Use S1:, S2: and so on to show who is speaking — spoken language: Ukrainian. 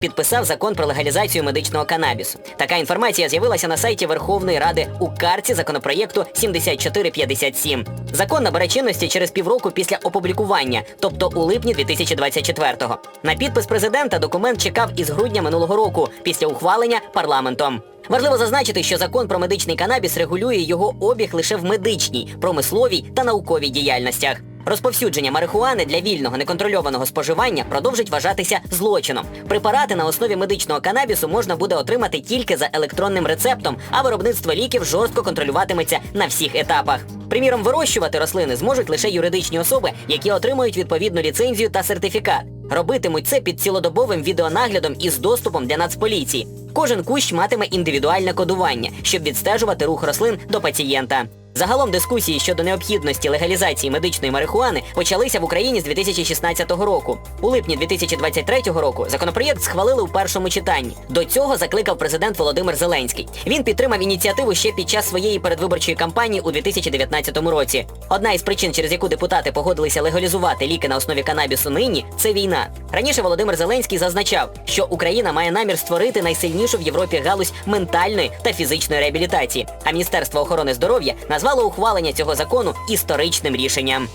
S1: підписав закон про легалізацію медичного канабісу. Така інформація з'явилася на сайті Верховної Ради у карці законопроєкту 7457. Закон набере чинності через півроку після опублікування, тобто у липні 2024-го. На підпис президента документ чекав із грудня минулого року після ухвалення парламентом. Важливо зазначити, що закон про медичний канабіс регулює його обіг лише в медичній, промисловій та науковій діяльностях. Розповсюдження марихуани для вільного неконтрольованого споживання продовжить вважатися злочином. Препарати на основі медичного канабісу можна буде отримати тільки за електронним рецептом, а виробництво ліків жорстко контролюватиметься на всіх етапах. Приміром, вирощувати рослини зможуть лише юридичні особи, які отримують відповідну ліцензію та сертифікат. Робитимуть це під цілодобовим відеонаглядом із доступом для нацполіції. Кожен кущ матиме індивідуальне кодування, щоб відстежувати рух рослин до пацієнта. Загалом дискусії щодо необхідності легалізації медичної марихуани почалися в Україні з 2016 року. У липні 2023 року законопроєкт схвалили у першому читанні. До цього закликав президент Володимир Зеленський. Він підтримав ініціативу ще під час своєї передвиборчої кампанії у 2019 році. Одна із причин, через яку депутати погодилися легалізувати ліки на основі канабісу нині, це війна. Раніше Володимир Зеленський зазначав, що Україна має намір створити найсильнішу в Європі галузь ментальної та фізичної реабілітації. А Міністерство охорони здоров'я назвало ухвалення цього закону історичним рішенням.